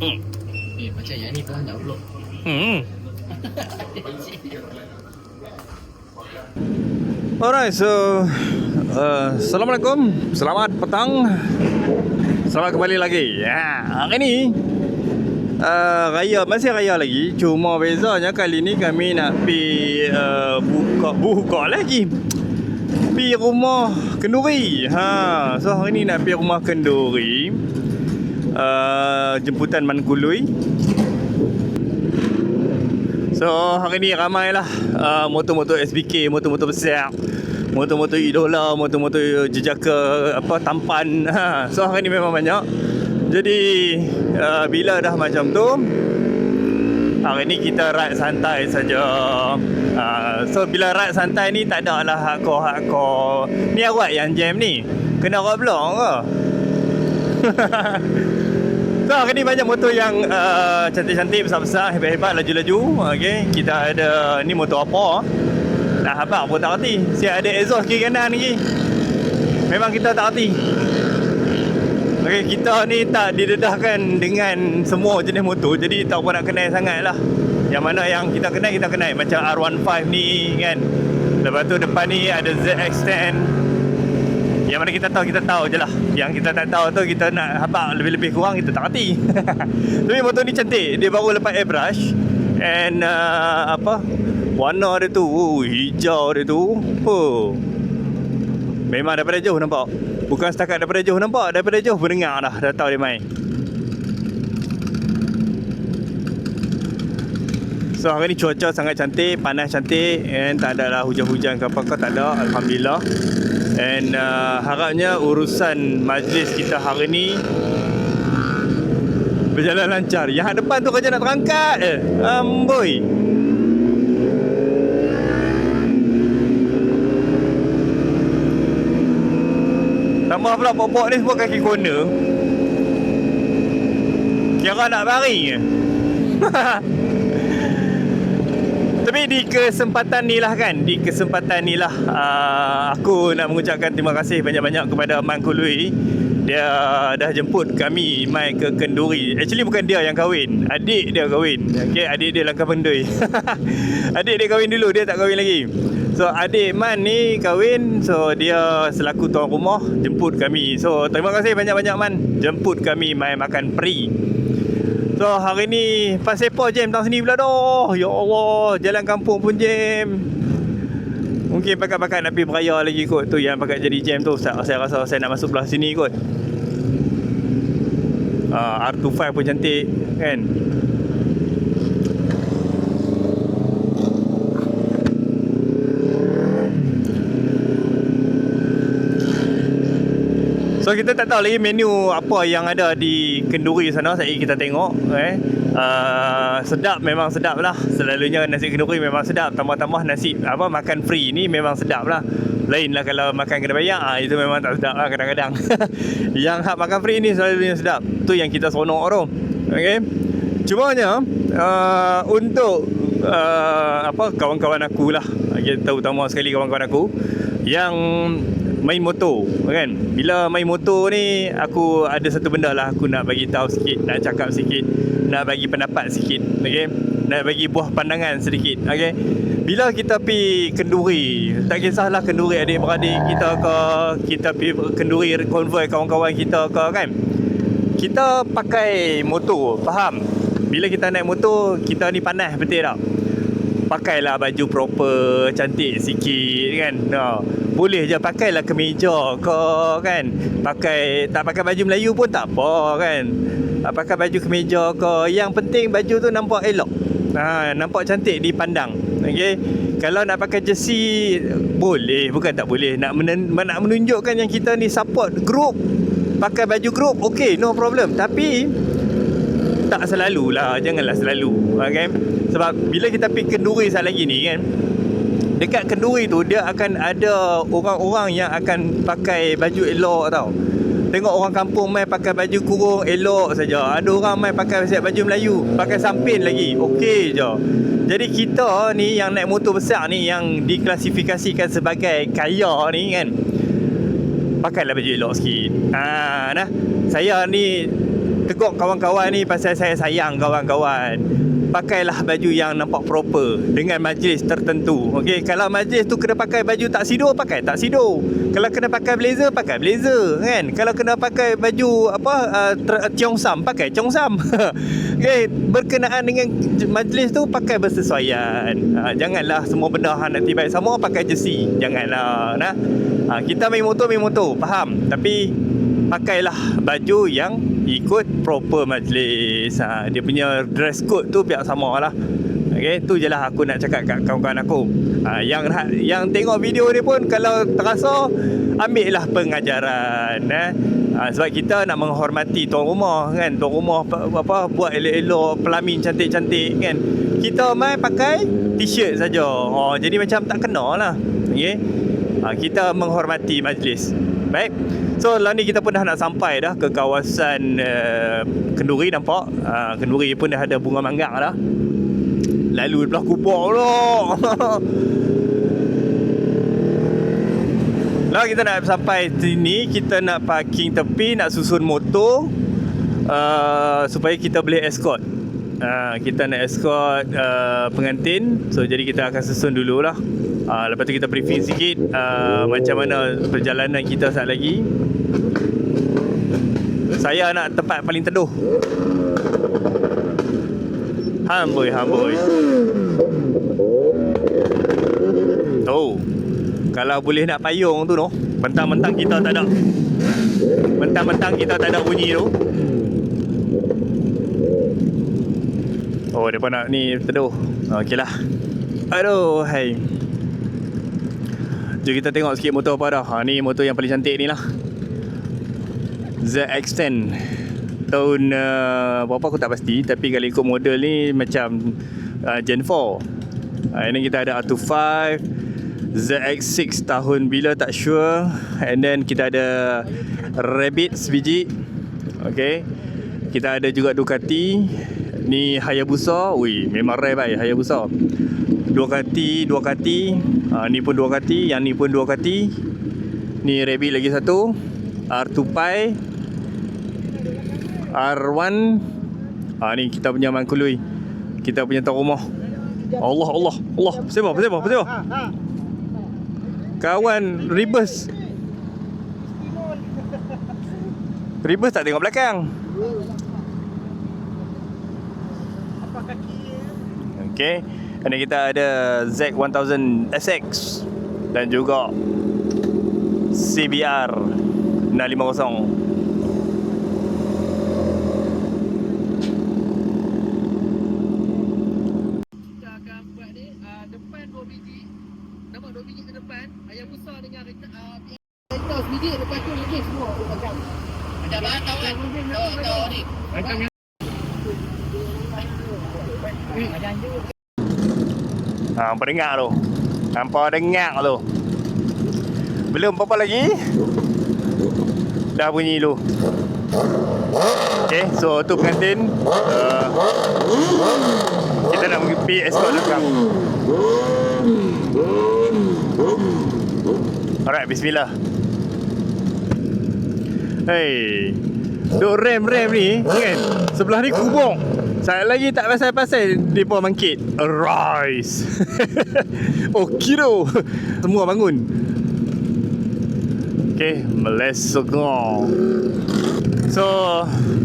Hmm. Eh, macam yang ni pun upload. Hmm. Alright, so uh, Assalamualaikum. Selamat petang. Selamat kembali lagi. Ya, Hari ni uh, Raya, masih raya lagi. Cuma bezanya kali ni kami nak pi uh, Buka, buka lagi. Pi rumah kenduri. Ha, So hari ni nak pi rumah kenduri uh, Jemputan Mankului So hari ni ramai lah uh, Motor-motor SBK, motor-motor besar Motor-motor idola, motor-motor jejaka apa tampan. So hari ni memang banyak Jadi uh, bila dah macam tu Hari ni kita ride santai saja. Uh, so bila ride santai ni tak ada lah hardcore-hardcore Ni awak yang jam ni Kena roblong ke? So hari ni banyak motor yang uh, cantik-cantik, besar-besar, hebat-hebat, laju-laju. Okay, kita ada ni motor apa? Dah habaq pun tak reti. Siap ada exhaust kiri kanan lagi. Memang kita tak reti. Okay, kita ni tak didedahkan dengan semua jenis motor. Jadi tak apa nak kenal sangat lah. Yang mana yang kita kenal, kita kenal. Macam R15 ni kan. Lepas tu depan ni ada ZX10. Yang mana kita tahu kita tahu je lah. Yang kita tak tahu tu kita nak habaq lebih-lebih kurang kita tak reti. Tapi motor ni cantik. Dia baru lepas airbrush. And uh, apa? Warna dia tu oh, Hijau dia tu. Oh. Memang daripada jauh nampak. Bukan setakat daripada jauh nampak Daripada jauh mendengar dah Dah tahu dia main. So hari ni cuaca sangat cantik Panas cantik. And tak ada lah hujan-hujan ke apa-apa Tak ada. Alhamdulillah And uh, harapnya urusan majlis kita hari ni Berjalan lancar. Yang depan tu kerja nak terangkat. Eh. Amboi. Tambah pula pokok ni semua kaki corner Kira nak baring ke Tapi di kesempatan ni lah kan Di kesempatan ni lah uh, Aku nak mengucapkan terima kasih banyak-banyak kepada Man Kului Dia dah jemput kami mai ke Kenduri. Actually bukan dia yang kahwin Adik dia kahwin. Okay, Adik dia langkah pendui Adik dia kahwin dulu Dia tak kahwin lagi. So adik Man ni kahwin So dia selaku tuan rumah Jemput kami. So terima kasih banyak-banyak Man. Jemput kami mai makan free So hari ni Pasir Po jam tang sini pula dah Ya Allah Jalan kampung pun jam. Mungkin pakat-pakat nak pergi beraya lagi kot Tu yang pakat jadi jam tu. Saya, saya rasa saya nak masuk belah sini kot. Uh, R25 pun cantik Kan So kita tak tahu lagi menu apa yang ada di Kenduri sana. Saya kita tengok eh. Uh, sedap memang sedap lah. Selalunya nasi kenduri memang sedap. Tambah-tambah nasi apa makan free ni memang sedap lah. Lain lah kalau makan kena bayar ah, Itu memang tak sedap lah kadang-kadang. Yang hak makan free ni selalunya sedap. Tu yang kita seronok tu. Okay? Cumanya uh, Untuk uh, apa kawan-kawan aku lah. Terutama sekali kawan-kawan aku. Yang main motor kan? Bila main motor ni aku ada satu benda lah aku nak bagi tahu sikit nak cakap sikit nak bagi pendapat sikit okey? Nak bagi buah pandangan sedikit okey? Bila kita pi kenduri tak kisahlah kenduri adik-beradik kita ke kita pi kenduri konvoi kawan-kawan kita ke kan? Kita pakai motor faham? Bila kita naik motor kita ni panas betul tak pakailah baju proper cantik sikit kan? Ha. boleh je pakailah kemeja ke kan? Pakai tak pakai baju Melayu pun tak apa kan? Pakai baju kemeja ke yang penting baju tu nampak elok. Ha, nampak cantik dipandang okey? Kalau nak pakai jersey boleh. Bukan tak boleh. Nak men- nak menunjukkan yang kita ni support group pakai baju group okey no problem. Tapi tak selalulah janganlah selalu okay? sebab bila kita pergi kenduri saat lagi ni kan? Dekat kenduri tu dia akan ada orang-orang yang akan pakai baju elok tau. Tengok orang kampung mai pakai baju kurung elok saja. Ada orang mai pakai siap baju Melayu pakai sampin lagi. Okey je. Jadi kita ni yang naik motor besar ni yang diklasifikasikan sebagai kaya ni kan? Pakailah baju elok sikit. Ha, nah. Saya ni tegur kawan-kawan ni pasal saya sayang kawan-kawan. Pakailah baju yang nampak proper dengan majlis tertentu. Okey, kalau majlis tu kena pakai baju tak sido, pakai tak sido. Kalau kena pakai blazer, pakai blazer kan. Kalau kena pakai baju apa uh, ter- cheongsam, pakai cheongsam. Okey, berkenaan dengan majlis tu pakai bersesuaian. Uh, janganlah semua benda hang nak tiba sama pakai jersey. Janganlah nah. Uh, kita main motor main motor, faham. Tapi pakailah baju yang ikut proper majlis. Ha, dia punya dress code tu biar sama lah. Okay, tu je lah aku nak cakap kat kawan-kawan aku. Ha, yang yang tengok video ni pun kalau terasa ambil lah pengajaran eh. Ha, sebab kita nak menghormati tuan rumah kan. Tuan rumah apa, buat elok-elok pelamin cantik-cantik kan. Kita mai pakai t-shirt saja. Oh, jadi macam tak kena lah. Okay. Ha, kita menghormati majlis. Baik. So lah ni kita pun dah nak sampai dah ke kawasan uh, Kenduri nampak. Uh, Kenduri pun dah ada bunga mangga dah. Lalu belah kubur pula. Lah kita nak sampai sini, kita nak parking tepi, nak susun motor uh, supaya kita boleh escort. Uh, kita nak escort uh, pengantin So jadi kita akan susun dululah uh, Lepas tu kita briefing sikit uh, Macam mana perjalanan kita saat lagi Saya nak tempat paling teduh Hamboi hamboi Oh Kalau boleh nak payung tu no Mentang-mentang kita tak ada Mentang-mentang kita tak ada bunyi tu Oh, dia pun nak ni teduh. Okey lah. Aduh, hai. Jom kita tengok sikit motor apa dah. Ha, ni motor yang paling cantik ni lah. ZX10. Tahun uh, berapa aku tak pasti. Tapi kalau ikut model ni macam uh, Gen 4. Ha, ini kita ada R25. ZX6 tahun bila tak sure. And then kita ada Rabbit sebiji. Okay. Kita ada juga Ducati. Ni Hayabusa. Ui, memang rare baik Hayabusa. Dua kati, dua kati. Ha, ni pun dua kati, yang ni pun dua kati. Ni Rabbit lagi satu. R2 Pi. R1. Ha, ni kita punya Mangkului. Kita punya tuan rumah. Allah, Allah, Allah. Persebah, persebah, persebah. Kawan, reverse. Reverse tak tengok belakang. Okay Dan kita ada Z1000 SX Dan juga CBR 650 Kita akan buat ni uh, depan dua biji. Nampak dua biji ke depan. Ayam besar dengan kereta uh, sebiji lepas tu lagi semua tu macam. Ada bahan tahu kan? Tahu tahu ni. Ha, hampa dengar tu? Hampa dengar tu? Belum apa-apa lagi? Dah bunyi tu. Okay, so tu pengantin uh, Kita nak pergi escort belakang. Alright, bismillah Hey. Duk rem-rem ni kan? Sebelah ni kubur. Saya lagi tak pasal-pasal Mereka bangkit Arise Okey tu. Semua bangun. Okay Melesogong So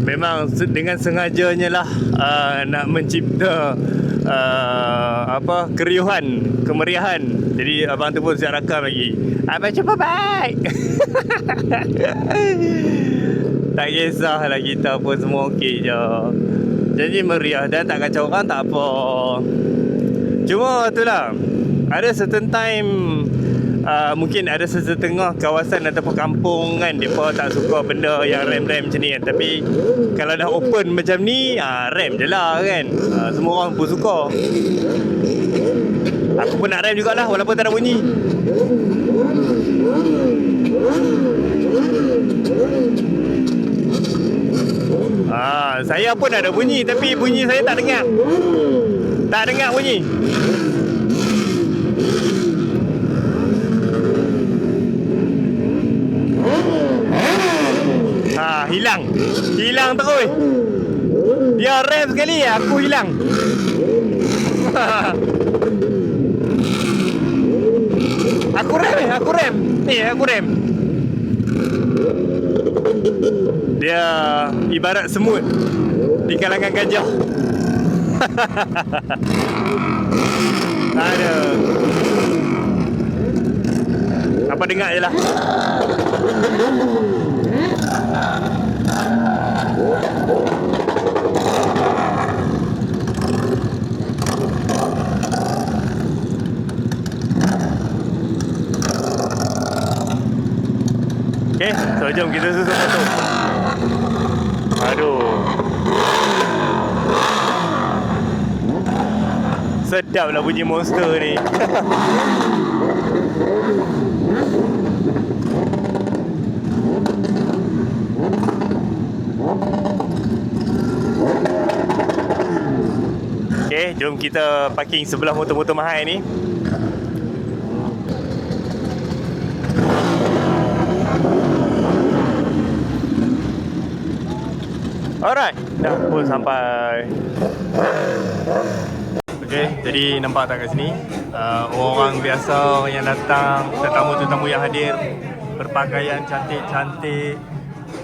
Memang dengan sengajanya lah uh, Nak mencipta uh, Apa Keriuhan Kemeriahan. Jadi abang tu pun siap rakam lagi. Abang cuba baik. Tak kisahlah kita pun semua okey je. Jadi meriah. Dan tak kacau orang tak apa. Cuma itulah. Ada certain time uh, Mungkin ada setengah kawasan ataupun kampung kan Mereka tak suka benda yang rem-rem macam ni kan Tapi Kalau dah open macam ni uh, Rem je lah kan uh, Semua orang pun suka Aku pun nak rem jugalah walaupun tak ada bunyi Ah, saya pun ada bunyi tapi bunyi saya tak dengar. Tak dengar bunyi. Hilang. Hilang terus. Dia rem sekali aku hilang. aku rem eh, aku rem. Ni aku rem. Dia ibarat semut di kalangan gajah. Aduh. Apa dengar je lah. Jom kita susun satu. Aduh. Sedap lah bunyi monster ni. Okay, jom kita parking sebelah motor-motor mahal ni. Alright, dah pun sampai. Okay, jadi nampak tak kat sini uh, Orang-orang biasa yang datang Tetamu-tetamu yang hadir Berpakaian cantik-cantik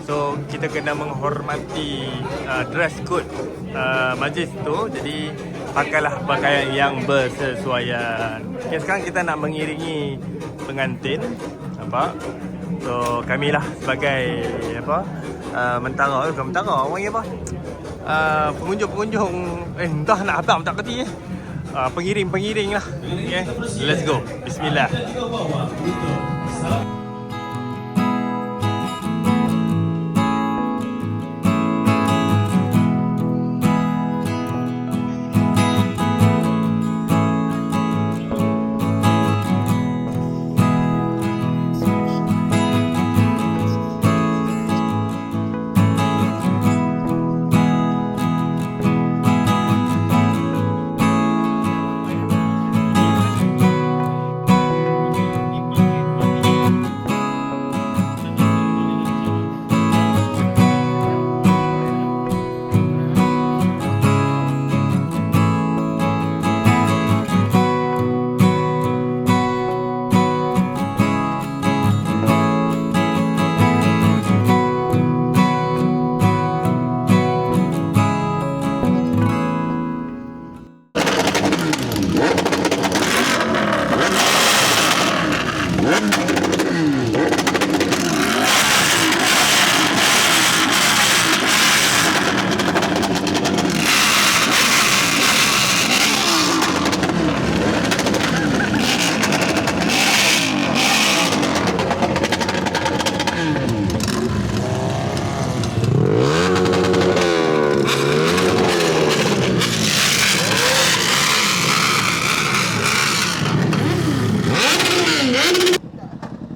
So, kita kena menghormati uh, dress code uh, majlis tu Jadi, pakailah pakaian yang bersesuaian Okay, sekarang kita nak mengiringi pengantin Apa? So, kamilah sebagai apa? Uh, mentara, bukan mentara, orang apa? uh, pengunjung-pengunjung eh entah nak abang tak kerti eh. Uh, pengiring-pengiring lah. Okay, let's go. Bismillah.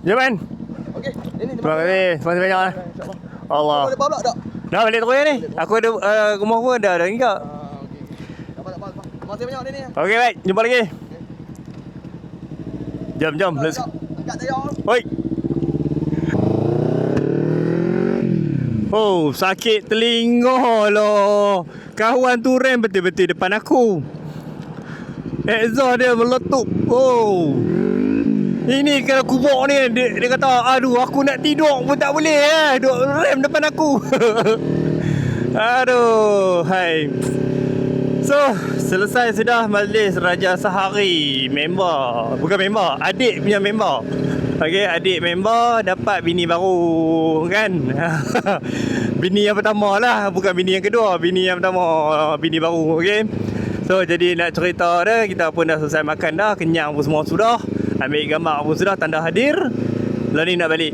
Jom kan? Okey, ini Terima kasih. Terima kasih banyak lah. Allah. Boleh bawa tak? Dah balik terus ni. Aku ada uh, rumah pun dah ni kak. Ah, tak apa. Terima kasih banyak ni. Okey baik. Jumpa lagi. Jom jom. Let's. Tayar. Hoi. Oh, sakit telinga loh. Kawan tu rem betul-betul depan aku. Exhaust dia meletup. Oh. Ini kalau kubur ni dia, dia kata aduh aku nak tidur pun tak boleh eh. Duk rem depan aku. aduh, hai. So, selesai sudah majlis Raja Sehari member. Bukan member, adik punya member. Okey, adik member dapat bini baru kan. bini yang pertama lah, bukan bini yang kedua, bini yang pertama, bini baru, okey. So, jadi nak cerita dia, kita pun dah selesai makan dah, kenyang pun semua sudah. Ambil gambar pun sudah, tanda hadir. Lah ni nak balik.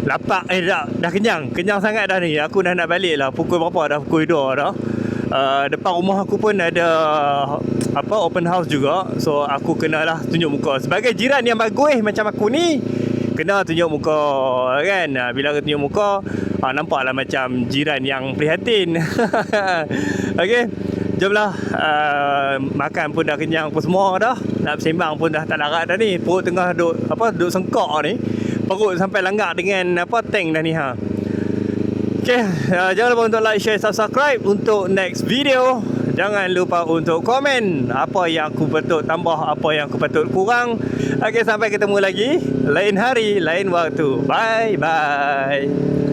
Lapak eh dah, dah kenyang. Kenyang sangat dah ni. Aku dah nak balik lah. Pukul berapa dah? Pukul 2 dah. Uh, depan rumah aku pun ada apa open house juga. So aku kenalah tunjuk muka sebagai jiran yang bagus macam aku ni. Kena tunjuk muka kan. Uh, bila aku tunjuk muka uh, nampaklah macam jiran yang prihatin. Okey. Jomlah uh, makan pun dah kenyang pun semua dah. Nak bersembang pun dah tak larat dah ni. Perut tengah duk apa duk sengkak ni. Perut sampai langgak dengan apa tank dah ni ha. Okay, uh, jangan lupa untuk like, share, subscribe untuk next video. Jangan lupa untuk komen apa yang aku patut tambah, apa yang aku patut kurang. Okay, sampai ketemu lagi lain hari, lain waktu. Bye bye.